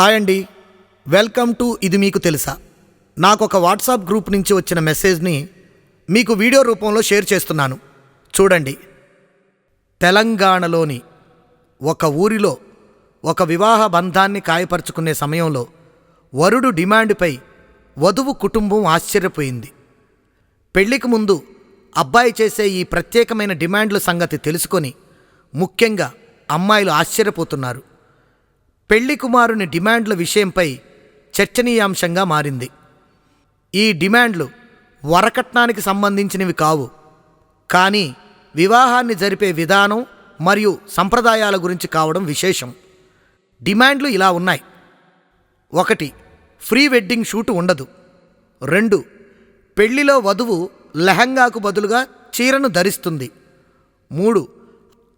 Hi అండి. Welcome to ఇది మీకు తెలుసా? నాకు ఒక వాట్సాప్ గ్రూప్ నుంచి వచ్చిన మెసేజ్ని మీకు వీడియో రూపంలో షేర్ చేస్తున్నాను. చూడండి. తెలంగాణలోని ఒక ఊరిలో ఒక వివాహ బంధాన్ని కాయపరుచుకునే సమయంలో వరుడు డిమాండ్పై వధువు కుటుంబం ఆశ్చర్యపోయింది. పెళ్ళికి ముందు అబ్బాయి చేసే ఈ ప్రత్యేకమైన డిమాండ్ల సంగతి తెలుసుకొని ముఖ్యంగా అమ్మాయిలు ఆశ్చర్యపోతున్నారు. పెళ్ళి కుమారుని డిమాండ్ల విషయంపై చర్చనీయాంశంగా మారింది. ఈ డిమాండ్లు వరకట్నానికి సంబంధించినవి కావు. కానీ వివాహాన్ని జరిపే విధానం మరియు సంప్రదాయాల గురించి కావడం విశేషం. డిమాండ్లు ఇలా ఉన్నాయి. ఒకటి ఫ్రీ వెడ్డింగ్ షూట్ ఉండదు. రెండు పెళ్ళిలో వధువు లెహంగాకు బదులుగా చీరను ధరిస్తుంది. మూడు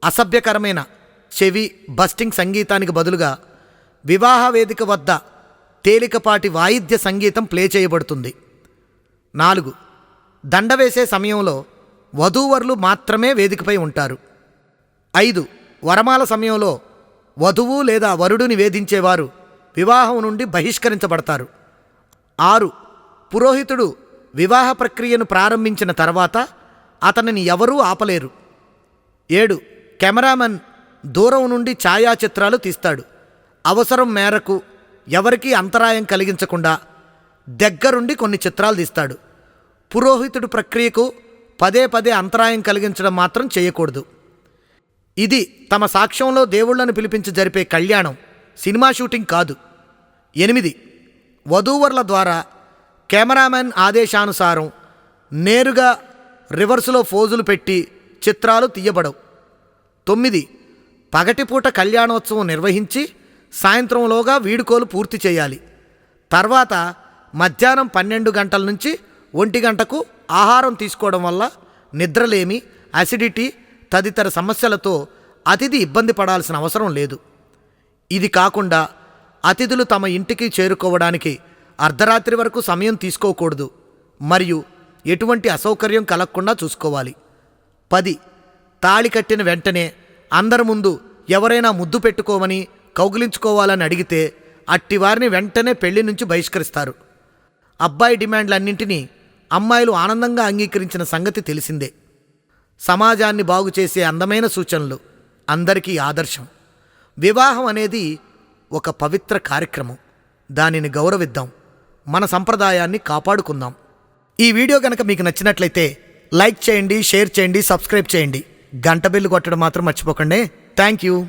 అసభ్యకరమైన చెవి బస్టింగ్ సంగీతానికి బదులుగా వివాహ వేదిక వద్ద తేలికపాటి వాయిద్య సంగీతం ప్లే చేయబడుతుంది. నాలుగు దండ వేసే సమయంలో వధూవరులు మాత్రమే వేదికపై ఉంటారు. ఐదు వరమాల సమయంలో వధువు లేదా వరుడుని వేధించేవారు వివాహం నుండి బహిష్కరించబడతారు. ఆరు పురోహితుడు వివాహ ప్రక్రియను ప్రారంభించిన తర్వాత అతనిని ఎవరూ ఆపలేరు. ఏడు కెమెరామెన్ దూరం నుండి ఛాయాచిత్రాలు తీస్తాడు. అవసరం మేరకు ఎవరికీ అంతరాయం కలిగించకుండా దగ్గరుండి కొన్ని చిత్రాలు తీస్తాడు. పురోహితుడు ప్రక్రియకు పదే పదే అంతరాయం కలిగించడం మాత్రం చేయకూడదు. ఇది తమ సాక్ష్యంలో దేవుళ్ళను పిలిపించి జరిపే కళ్యాణం సినిమా షూటింగ్ కాదు. ఎనిమిది వధూవరుల ద్వారా కెమెరామెన్ ఆదేశానుసారం నేరుగా రివర్సులో ఫోజులు పెట్టి చిత్రాలు తీయబడవు. తొమ్మిది పగటిపూట కళ్యాణోత్సవం నిర్వహించి సాయంత్రంలోగా వీడుకోలు పూర్తి చేయాలి. తర్వాత మధ్యాహ్నం పన్నెండు గంటల నుంచి ఒంటి గంటకు ఆహారం తీసుకోవడం వల్ల నిద్రలేమి అసిడిటీ తదితర సమస్యలతో అతిథి ఇబ్బంది పడాల్సిన అవసరం లేదు. ఇది కాకుండా అతిథులు తమ ఇంటికి చేరుకోవడానికి అర్ధరాత్రి వరకు సమయం తీసుకోకూడదు. మరియు ఎటువంటి అసౌకర్యం కలగకుండా చూసుకోవాలి. పది. తాళి కట్టిన వెంటనే అందరి ముందు ఎవరైనా ముద్దు పెట్టుకోమని కౌగిలించుకోవాలని అడిగితే అట్టి వారిని వెంటనే పెళ్ళి నుంచి బహిష్కరిస్తారు. అబ్బాయి డిమాండ్లన్నింటినీ అమ్మాయిలు ఆనందంగా అంగీకరించిన సంగతి తెలిసిందే. సమాజాన్ని బాగు చేసే అందమైన సూచనలు అందరికీ ఆదర్శం. వివాహం అనేది ఒక పవిత్ర కార్యక్రమం. దానిని గౌరవిద్దాం. మన సంప్రదాయాన్ని కాపాడుకుందాం. ఈ వీడియో కనుక మీకు నచ్చినట్లయితే లైక్ చేయండి షేర్ చేయండి సబ్స్క్రైబ్ చేయండి. గంట బిల్లు కొట్టడం మాత్రం మర్చిపోకండి. Thank you.